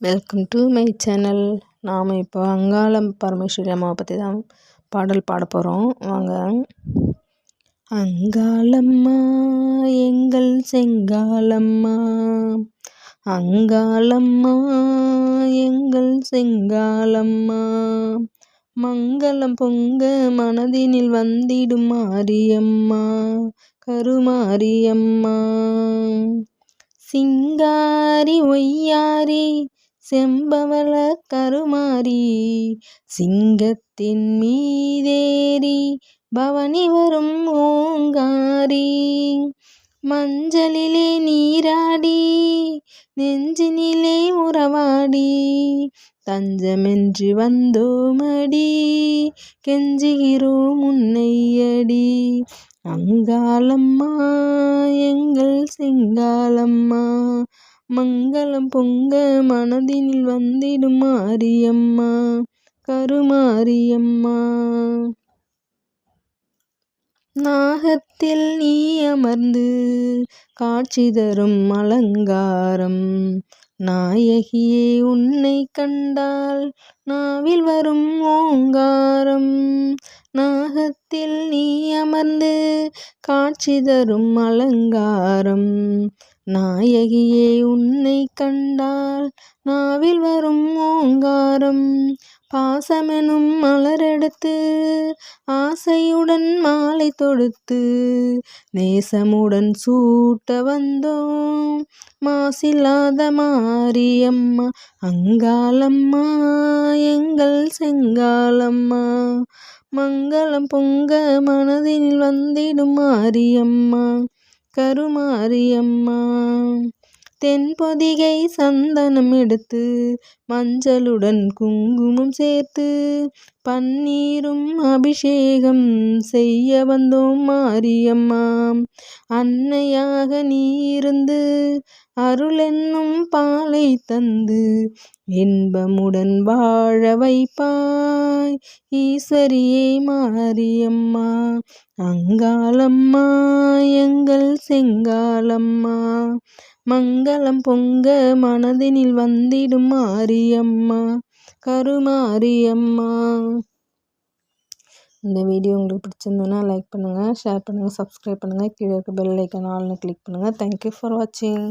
Welcome to my channel நாம் இப்போ அங்காளம் பரமேஸ்வரி அம்மாவை பற்றி தான் பாடல் பாட போகிறோம் வாங்க. அங்காளம்மா எங்கள் செங்காலம்மா அங்காளம்மா எங்கள் செங்காலம்மா மங்களம் பொங்க மனதினில் வந்திடும் மாரியம்மா கருமாரியம்மா. சிங்காரி ஒய்யாரி செம்பவள கருமாரி சிங்கத்தின் மீதேறி பவனி வரும் ஓங்காரி. மஞ்சளிலே நீராடி நெஞ்சினிலே உறவாடி தஞ்சமென்று வந்தோமடி கெஞ்சுகிறோம் உன்னையடி. அங்காளம்மா எங்கள் செங்காலம்மா மங்களம் பொங்க மனதினில் வந்திடும் மாரியம்மா கருமாரியம்மா. நாகத்தில் நீ அமர்ந்து காட்சி தரும் அலங்காரம் நாயகியே உன்னை கண்டால் நாவில் வரும் ஓங்காரம். நாகத்தில் நீ அமர்ந்து காட்சி தரும் அலங்காரம். நாயகியே உன்னை கண்டால் நாவில் வரும் ஓங்காரம். பாசமெனும் மலரெடுத்து ஆசையுடன் மாலை தொடுத்து நேசமுடன் சூட்ட வந்தோம். மாசில்லாத மாரியம்மா அங்காளம்மா எங்கள் செங்காலம்மா மங்களம் பொங்க மனதில் வந்திடும் மாரியம்மா கருமாரியம்மா. தென்பொதிகை சந்தனம் எடுத்து மஞ்சளுடன் குங்குமம் சேர்த்து பன்னீரும் அபிஷேகம் செய்ய வந்தோம் மாரியம்மா. அன்னையாக நீ இருந்து அருளென்னும் பாலை தந்து இன்பமுடன் வாழ வைப்பாய் ஈஸ்வரியே மாரியம்மா. அங்காளம்மா எங்கள் செங்காலம்மா மங்களம் பொங்க மனதினில் வந்திடும் மாரியம்மா கருமாரியம்மா. இந்த வீடியோ உங்களுக்கு பிடிச்சிருந்ததுன்னா லைக் பண்ணுங்கள் ஷேர் பண்ணுங்கள் சப்ஸ்கிரைப் பண்ணுங்கள் கீழே இருக்க பெல் ஐக்கன் ஆல்னு கிளிக் பண்ணுங்கள் தேங்க்யூ ஃபார் வாட்சிங்